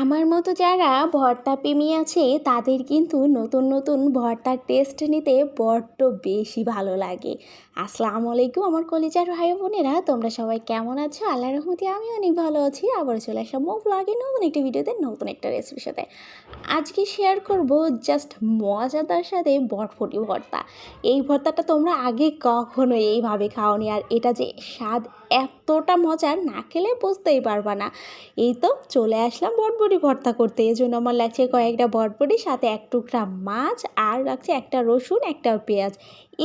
আমার মতো যারা ভর্তা প্রেমী আছে, তাদের কিন্তু নতুন নতুন ভর্তার টেস্ট নিতে বড্ড বেশি ভালো লাগে। আসসালামু আলাইকুম আমার কলিজার ভাই বোনেরা, তোমরা সবাই কেমন আছো? আল্লাহ রহমতে আমি অনেক ভালো আছি। আবার চলে আসলাম মো ব্লগে নতুন একটি ভিডিওতে, নতুন একটা রেসিপির সাথে। আজকে শেয়ার করব জাস্ট মজাদার সাথে বটফটি ভর্তা। এই ভর্তাটা তোমরা আগে কখনো এইভাবে খাওনি, আর এটা যে স্বাদ এতটা মজার না খেলে বুঝতেই পারবা না। এই তো চলে আসলাম বটবটি ভর্তা করতে। এই জন্য আমার লাগছে কয়েকটা বটবটি সাথে এক টুকরা মাছ, আর লাগছে একটা রসুন, একটা পেঁয়াজ।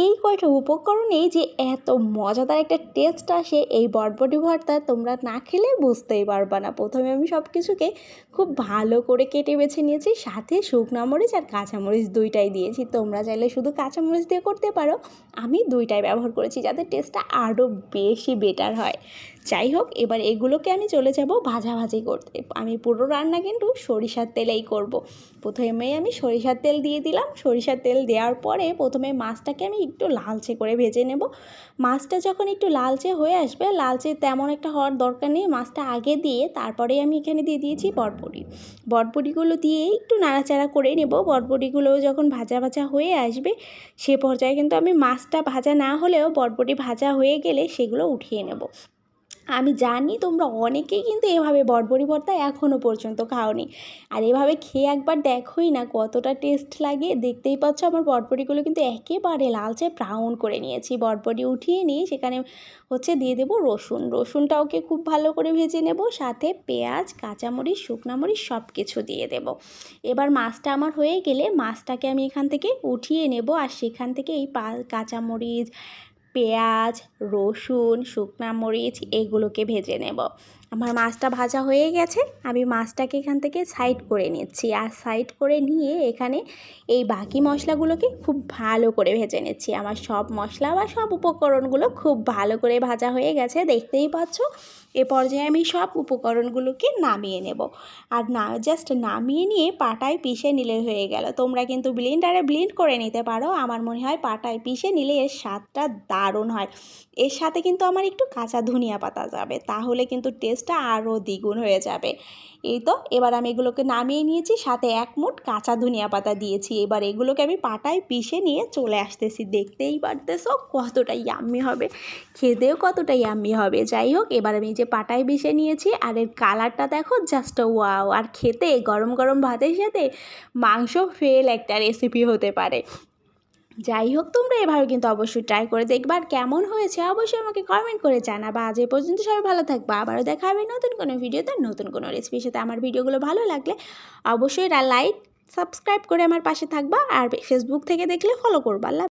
এই কয়টা উপকরণেই যে এত মজাদার একটা টেস্ট আসে এই বটবটি ভর্তা তোমরা না খেলে বুঝতেই পারবা না। প্রথমে আমি সব কিছুকে খুব ভালো করে কেটে বেছে নিয়েছি, সাথে শুকনো মরিচ আর কাঁচামরিচ দুইটাই দিয়েছি। তোমরা চাইলে শুধু কাঁচামরিচ দিয়ে করতে পারো, আমি দুইটাই ব্যবহার করেছি যাতে টেস্টটা আরও বেশি বেটার হয়। যাই হোক, এবার এগুলোকে আমি চলে যাব ভাজাভাজি করতে। আমি পুরো রান্না কিন্তু সরিষার তেলেই করব। প্রথমেই আমি সরিষার তেল দিয়ে দিলাম। সরিষার তেল দেওয়ার পরে প্রথমে মাছটাকে আমি একটু লালচে করে ভেজে নেব। মাছটা যখন একটু লালচে হয়ে আসবে, লালচে তেমন একটা হওয়ার দরকার নেই। মাছটা আগে দিয়ে তারপরে আমি এখানে দিয়ে দিয়েছি বটবটি। বটবটিগুলো দিয়ে একটু নাড়াচাড়া করে নেব। বটবটিগুলো যখন ভাজা ভাজা হয়ে আসবে, সে পর্যায়ে কিন্তু আমি মাছটা ভাজা না হলেও বটবটি ভাজা হয়ে গেলে সেগুলো উঠিয়ে নেব। আমি জানি তোমরা অনেকেই কিন্তু এভাবে বটবড়ি ভর্তা এখনও পর্যন্ত খাওনি। আর এভাবে খেয়ে একবার দেখোই না কতটা টেস্ট লাগে। দেখতেই পাচ্ছ আমার বটবড়িগুলো কিন্তু একেবারে লালচে ব্রাউন করে নিয়েছি। বটবড়ি উঠিয়ে নিয়ে সেখানে হচ্ছে দিয়ে দেবো রসুন। রসুনটাওকে খুব ভালো করে ভেজে নেব, সাথে পেঁয়াজ, কাঁচামরিচ শুকনামরিচ সব কিছু দিয়ে দেব। এবার মাছটা আমার হয়ে গেলে মাছটাকে আমি এখান থেকে উঠিয়ে নেব। আর সেখান থেকে এই কাঁচামরিচ পেঁয়াজ, রসুন, শুকনা মরিচ এগুলোকে ভেজে নেব। আমার মাছটা ভাজা হয়ে গেছে, আমি মাছটাকে এখান থেকে সাইড করে নিচ্ছি। আর সাইড করে নিয়ে এখানে এই বাকি মশলাগুলোকে খুব ভালো করে ভেজে নিচ্ছি। আমার সব মশলা বা সব উপকরণগুলো খুব ভালো করে ভাজা হয়ে গেছে, দেখতেই পাচ্ছ? এ পর্যায়ে আমি সব উপকরণগুলোকে নামিয়ে নেব। আর না জাস্ট নামিয়ে নিয়ে পাটায় পিষে নিলে হয়ে গেল। তোমরা কিন্তু ব্লিন্ডারে ব্লিন্ড করে নিতে পারো। আমার মনে হয় পাটায় পিষে নিলে এর স্বাদটা দারুণ হয়। এর সাথে কিন্তু আমার একটু কাঁচা ধনিয়া পাতা যাবে, তাহলে কিন্তু টেস্টটা আরও দ্বিগুণ হয়ে যাবে। এই তো, এবার আমি এগুলোকে নামিয়ে নিয়েছি, সাথে এক মুঠ কাঁচা ধনিয়া পাতা দিয়েছি। এবার এগুলোকে আমি পাটায় পিষে নিয়ে চলে আসতেছি। দেখতেই পারতেছো কতটা ইয়াম্মি হবে, খেতেও কতটা ইয়াম্মি হবে। যাই হোক, এবার আমি যে পাটায় পিষে নিয়েছি, আর এর কালারটা দেখো জাস্ট ওয়াও আর খেতে গরম গরম ভাতের সাথে মাংস ফেল একটা রেসিপি হতে পারে। যাই হোক, তোমরা এভাবে কিন্তু অবশ্যই ট্রাই করে দেখবার কেমন হয়েছে অবশ্যই আমাকে কমেন্ট করে জানাবা। আজ এ পর্যন্ত সবাই ভালো থাকবা। আবারও দেখা হবে নতুন কোনো ভিডিওতে, নতুন কোনো রেসিপির সাথে। আমার ভিডিওগুলো ভালো লাগলে অবশ্যই লাইক সাবস্ক্রাইব করে আমার পাশে থাকবা। আর ফেসবুক থেকে দেখলে ফলো করবা।